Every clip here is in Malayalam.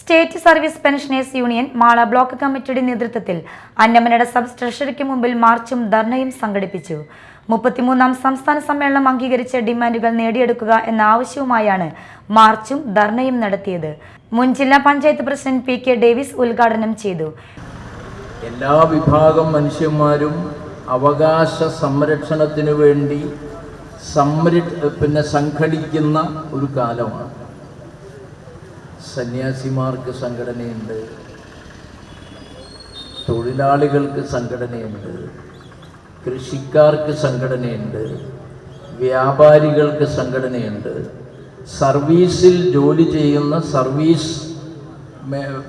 State service pensioners union Mala block കമ്മിറ്റിയുടെ നേതൃത്വത്തിൽ അന്നമനട സബ് ട്രഷറിക്ക് മുമ്പിൽ മാർച്ചും ധർണയും സംഘടിപ്പിച്ചു. മുപ്പത്തിമൂന്നാം സംസ്ഥാന സമ്മേളനം അംഗീകരിച്ച ഡിമാൻഡുകൾ നേടിയെടുക്കുക എന്ന ആവശ്യവുമായാണ് മാർച്ചും ധർണയും നടത്തിയത്. മുൻ ജില്ലാ panchayat president P K Davis ഉദ്ഘാടനം ചെയ്തു. എല്ലാ വിഭാഗം മനുഷ്യന്മാരും അവകാശ സംരക്ഷണത്തിനു വേണ്ടി സംര പിന്നെ സംഘടിക്കുന്ന ഒരു കാലമാണ്. സന്യാസിമാർക്ക് സംഘടനയുണ്ട്. തൊഴിലാളികൾക്ക് സംഘടനയുണ്ട്. കൃഷിക്കാർക്ക് സംഘടനയുണ്ട്. വ്യാപാരികൾക്ക് സംഘടനയുണ്ട്. സർവീസിൽ ജോലി ചെയ്യുന്ന സർവീസ്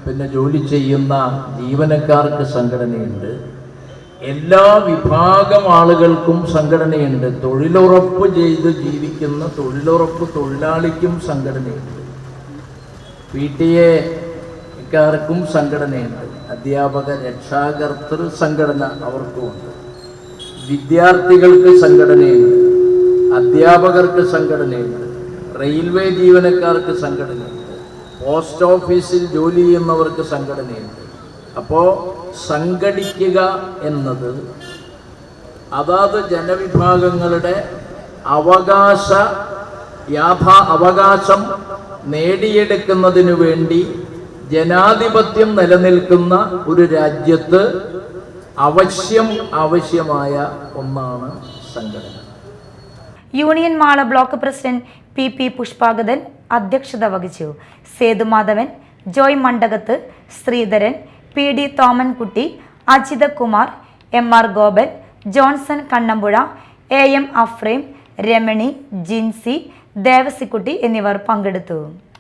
പിന്നെ ജോലി ചെയ്യുന്ന ജീവനക്കാർക്ക് സംഘടനയുണ്ട്. എല്ലാ വിഭാഗം ആളുകൾക്കും സംഘടനയുണ്ട്. തൊഴിലുറപ്പ് ചെയ്ത് ജീവിക്കുന്ന തൊഴിലുറപ്പ് തൊഴിലാളിക്കും സംഘടനയുണ്ട്. P T എക്കാർക്കും സംഘടനയുണ്ട്. അധ്യാപക രക്ഷാകർത്തൃ സംഘടന അവർക്കുമുണ്ട്. വിദ്യാർത്ഥികൾക്ക് സംഘടനയുണ്ട്. അധ്യാപകർക്ക് സംഘടനയുണ്ട്. റെയിൽവേ ജീവനക്കാർക്ക് സംഘടനയുണ്ട്. പോസ്റ്റ് ഓഫീസിൽ ജോലി ചെയ്യുന്നവർക്ക് സംഘടനയുണ്ട്. അപ്പോൾ സംഘടിക്കുക എന്നത് അതാത് ജനവിഭാഗങ്ങളുടെ അവകാശ യാഥാ അവകാശം നേടിയെടുക്കുന്നതിനു വേണ്ടി ജനാധിപത്യം നിലനിൽക്കുന്ന ഒരു രാജ്യത്ത് അവശ്യം ആവശ്യമായ ഒന്നാണ് സംഘടന. Union Mala block president P P Pushpangathan അധ്യക്ഷത വഹിച്ചു. Sethumadhavan Joy Mandakath Sreedharan P D Thomankutty Ajithakumar M R Gopan Johnson Kannampuzha A M Afreem Ramani Jincy Devassykutty എന്നിവർ പങ്കെടുത്തു.